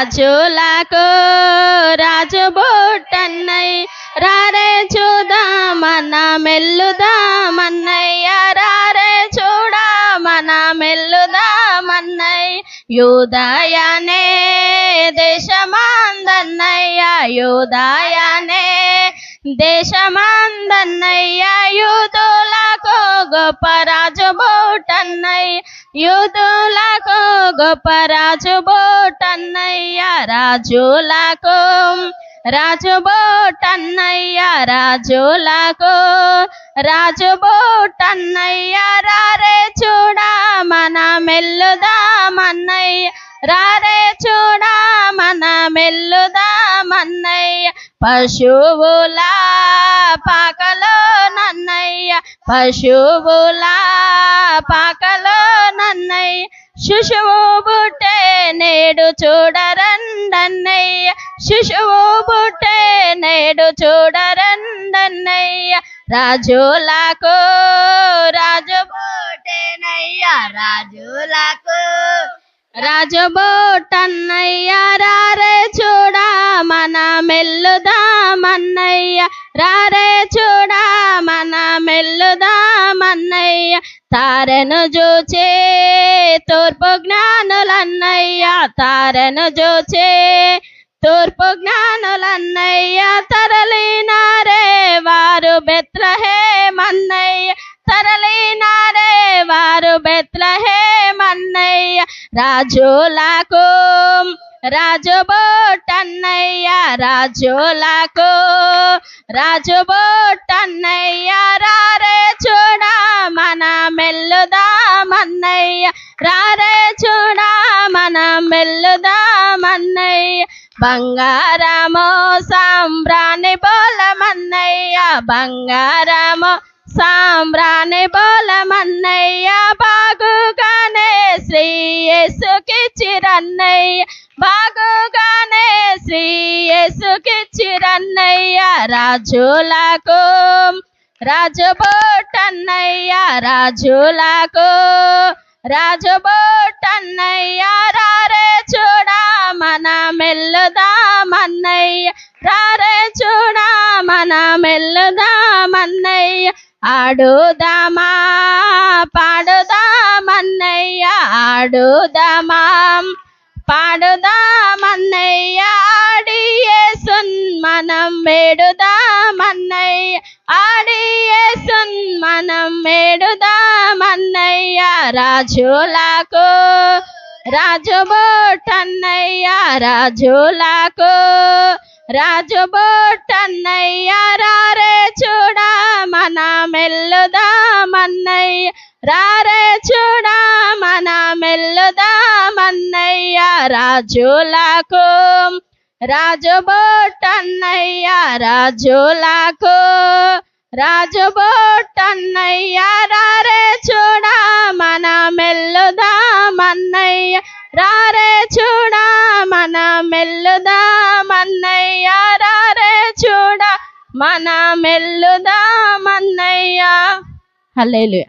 రాజులకు రాజు బుట్టన్నయ్య రారే చూదామన మెల్లుదామన్నయ్య రారే చూడమన మెల్లుదామన్నయ్య యూదయనే దేశమాందన్నయ్య యూదయనే దేశమాందన్నయ్య యూతులకు గొప్ప రాజు బోటన్నయ్య యూతులకు గొప్ప రాజు బోటన్నయ్య రాజులకు రాజు బోటన్నయ్య రాజులకు రాజు బోటన్నయ్య రారే చూడ మన మెల్లుదామన్నయ్య రారే చూడ మన మెల్లుదామన్నయ్య పశువుల పాకలో నన్నయ్య పశువుల పాకలో నన్నయ్య శిశువు బుట్టే నేడు చూడరండన్నయ్య. శిశువు బుట్టే నేడు చూడరండన్నయ్య. రాజులకు రాజు బోటేనయ్య రాజులకు. రాజు బోటన్నయ్య రారే చూడ మన మెల్లుదామన్నయ్య రారే చూడ మన మెల్లుదామన్నయ్య తారెను చూచే తూర్పు జ్ఞానులన్నయ్య తారెను చూచే తూర్పు జ్ఞానులన్నయ్య తరలినారే వారు బెత్రహేమన్నయ్య తరలినారే వారు బెత్రహేమన్నయ్య రాజులకు రాజు బోటన్నయ్య రాజులకు రాజు మన మెల్లుదామన్నయ్య బంగారమో సాంబ్రాణి బోలమన్నయ్య. బంగారమో సాంబ్రాణి బోలమన్నయ్య. బాగుగానే శ్రీ యేసుకిచ్చిరన్నయ్య బాగుగానే శ్రీ యేసుకిచ్చిరన్నయ్య రాజులకు రాజుబోటన్నయ్య. రాజులకు రాజు రా మెల్లుదామన్నయ్య రారే చూడా మన మెల్లుదామన్నయ్య ఆడుదామా పాడుదామన్నయ్య ఆడుదామా పాడుదామన్నయ్య ఆడియేసున్ మనం వేడుదామన్నయ్య ఆడియేసున్ మనం వేడుదామన్నయ్య రాజులకు రాజు బోటన్నయ్య రాజులకు. రాజు రారే చూడా మన మెల్లుదామన్నయ్య రారే చూడా మన మెల్లుదామన్నయ్య రాజులకు. రాజు బోటన్నయ్య రాజులకు. రాజు బోటన్నయ్య చూడ మన మెల్లుదామన్నయ్య హల్లెలూయా.